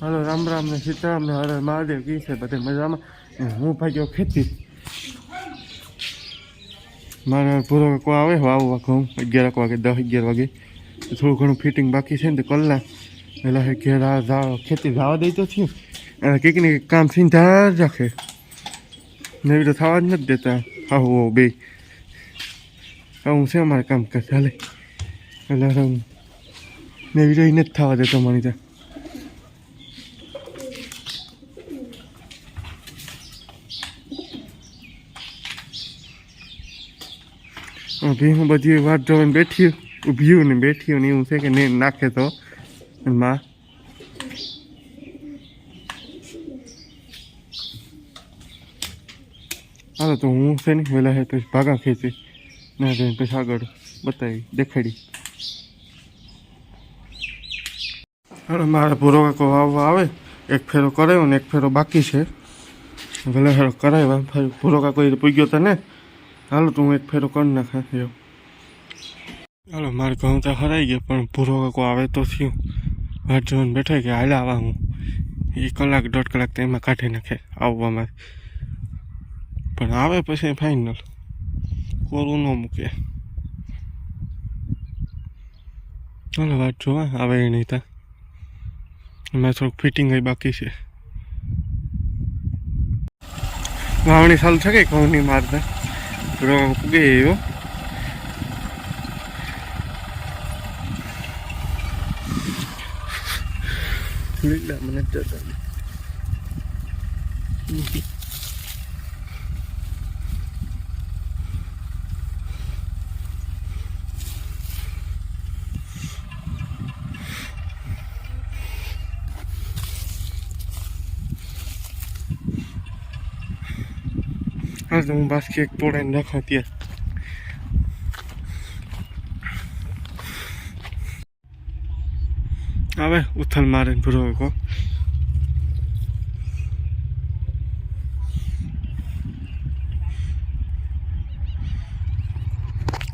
હાલો, રામ રામ ને સીતારામ ને હરે મહાદેવ, કી છે બધે મજામાં? હું હું ભાગ્યો ખેતી. મારે પૂરો કો આવે વાવવા ઘઉં અગિયાર વાગે, દસ અગિયાર વાગે. થોડું ઘણું ફિટિંગ બાકી છે ને તો કલાક. એટલે ઘેર ખેતી જવા દઈ તો થયું. અને કંઈક ને કંઈક કામ થઈને ધાર રાખે. ને એવી તો થવા જ નથી દેતા. હો, બે. હું છે અમારે કામ કર ચાલે એટલે ને એવી એ નથી થવા દેતો મને ત્યાં. અભી હું બધી વાત જોઈને બેઠી ઊભી ને બેઠી ને એવું છે કે નહીં, નાખે તો. એમાં હાલો, તો હું છે ને, વહેલા હે પછી ભાગા ખેંચી. ના જઈને પછી આગળ બતાવી, દેખાડી. હાલો, મારે પૂરો કાકો વાવવા આવે. એક ફેરો કરાયો ને એક ફેરો બાકી છે. વહેલા હેરો કરાવ્યો પૂરો કાકો પૂગ્યો તને હાલો, તો હું એક ફેરો કરી નાખે જો હાલો, મારે ઘઉં તો હરાઈ ગયા, પણ ભૂરો કાકો આવે તો થયું. વાત જોઈને બેઠા કે હાલે આવા હું. એ કલાક, દોઢ કલાક તો એમાં કાઢી નાખે આવવામાં. પણ આવે પછી ફાઇનલ કોરું ન મૂકે. ચાલો વાત જોવા, આવે એ નહીં તા. એમાં થોડુંક ફિટિંગ બાકી છે. વાવણી સારું છે કે ઘઉંની મારતા પૂરો પૂગે એવો લીલા મને જતા હા તો હું બાસ્કી એક તોડાઈને રાખો ત્યાં આવે, ઉથલ મારે ને ભૂરો કો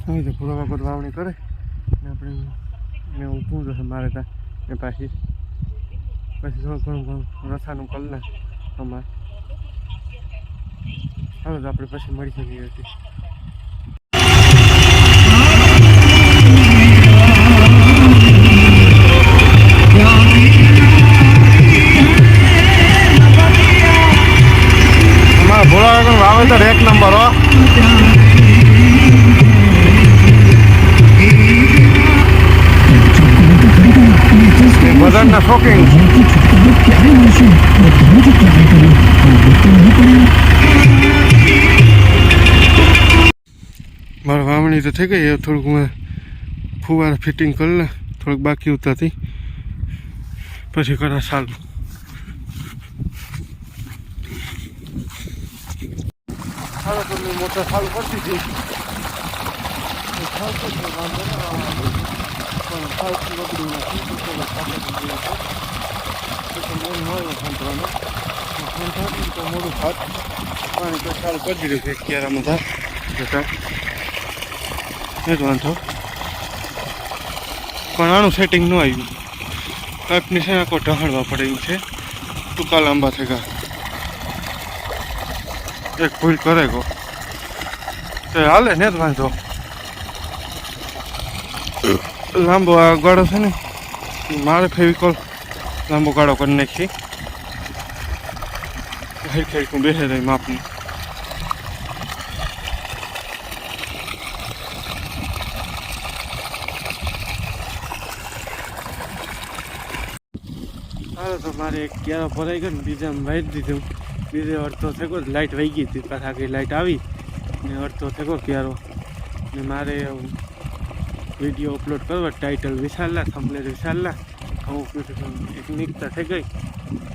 હવે તો ભૂરો કાકો વાવણી કરે. ને આપણે એને ઊભું જશે મારે ત્યાં ને પાછી. પછી થોડું ઘણું ઘણું રસાનું કલાક અમારે. હાલો તો આપણે પછી મળી શકીએ છીએ એક નંબર બધાના શોખીન. વાવણી તો થઈ ગઈ થોડુંક મેં ફુવારા ફિટિંગ કરી લે થોડુંક બાકી ઉતારતી પછી કરા સારું હાલો તો મેં મોટર સારું કરી દીધી ચાલતું છે, વાંધો ના આવે. પણ ચાલતું બગડ્યું નથી, તો પેલા કાપડ દીધું હતું. મોડું થાત. પાણી તો સારું કરી દીધું છે ક્યારામાં થાય એ જ વાંધો. પણ આનું સેટિંગ ન આવ્યું. પાઇપની છે આખો ઢહાણવા પડે છે. ટૂંકા લાંબા થઈ એક ભૂલ કરે ગો. તે હાલે ને જ વાંધો. લાંબો આ ગાળો છે ને મારે ફેવિકોલ લાંબો ગાળો કરી નાખી. હરખી હરખું બેસે રહી માપનું. હાલો તો મારે એક ક્યારો ભરાઈ ગયો ને, બીજામાં વાઈ દીધું. બીજે અડધો થયો લાઇટ વહી ગઈ હતી. પાછા આગળ લાઇટ આવી ને અડધો થયો ક્યારો. ને મારે વીડિયો અપલોડ કરવા ટાઇટલ વિશાલના થંબલેર વિશાલના. કીધું એક નિકતા થઈ ગઈ.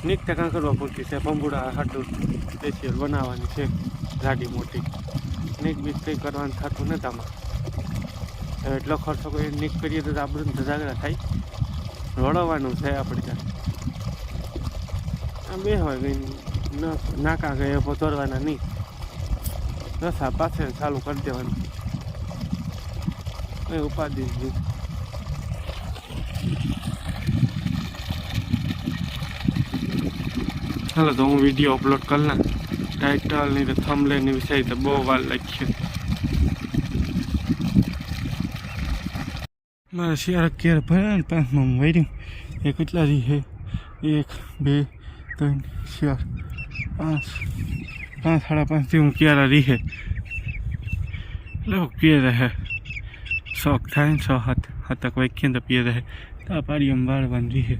નિકતા કાં કરવા પૂરતી છે? પંબુડા હાટું સ્પેશિયલ બનાવવાની છે. ગાડી મોટી. નીક બીક કંઈ કરવાનું થતું નથી આમાં. એટલો ખર્ચો કોઈ નીક કરીએ તો આપણને ધજાગરા થાય. રોડવાનું છે આપણે ત્યાં. આ બે હોય ગઈ નાકા નાકા એ પતરવાના નહીં. રસા પાછળ ચાલુ કરી દેવાનું. એ ઉપાધિ ચાલો તો હું વીડિયો અપલોડ કરી નાખ. ટાઇટલની થમલે ની વિષય તો બહુ વાર લાગશે મારા શિયાળ કેર ભર્યા ને પાંચમાં વૈર્યું એ કેટલા રી છે એક, બે ત્રણ, ચાર, પાંચ પાંચ, સાડા પાંચથી હું ક્યારે રીહે. એટલે પીએ રહે. શોખ થાય ને સો હાથ હાથક વાક્ય તો પીએ રહે. તો પાડી એમ વાળવાની રીહે.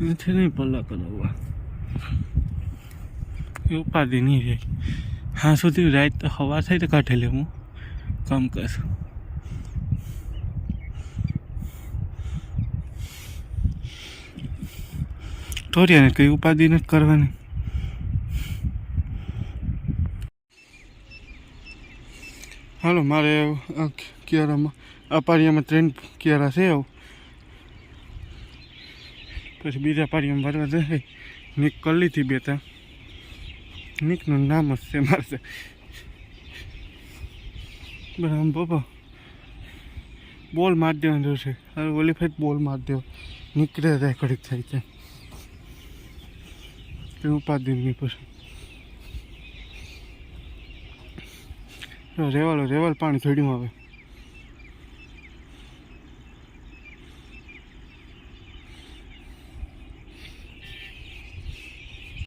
નથી નહીં પલ્લા કરાવવા. એ ઉપાધિ નહીં રહે. હા, સુધી રાત તો હવા થઈ તો કાઢે લે હું કામ કરશું. ટોરિયાને કઈ ઉપાધિ નથી કરવાની હાલો મારે કિયારામાં આ પારિયામાં ત્રણ કિયારા છે આવું પછી બીજા પારિયામાં ભરવા જશે નીક કરી લીધી બે ત્યાં નીકનું નામ જ છે મારે બરાબર પપ્પા બોલ માર દેવાનું છે હવે ઓલી ફેર બોલ માર દેવો નીકળે જાય કડીક થાય છે તે પાંચ નહીં પછી રેવાલો રેવાલ પાણી ચડ્યું આવે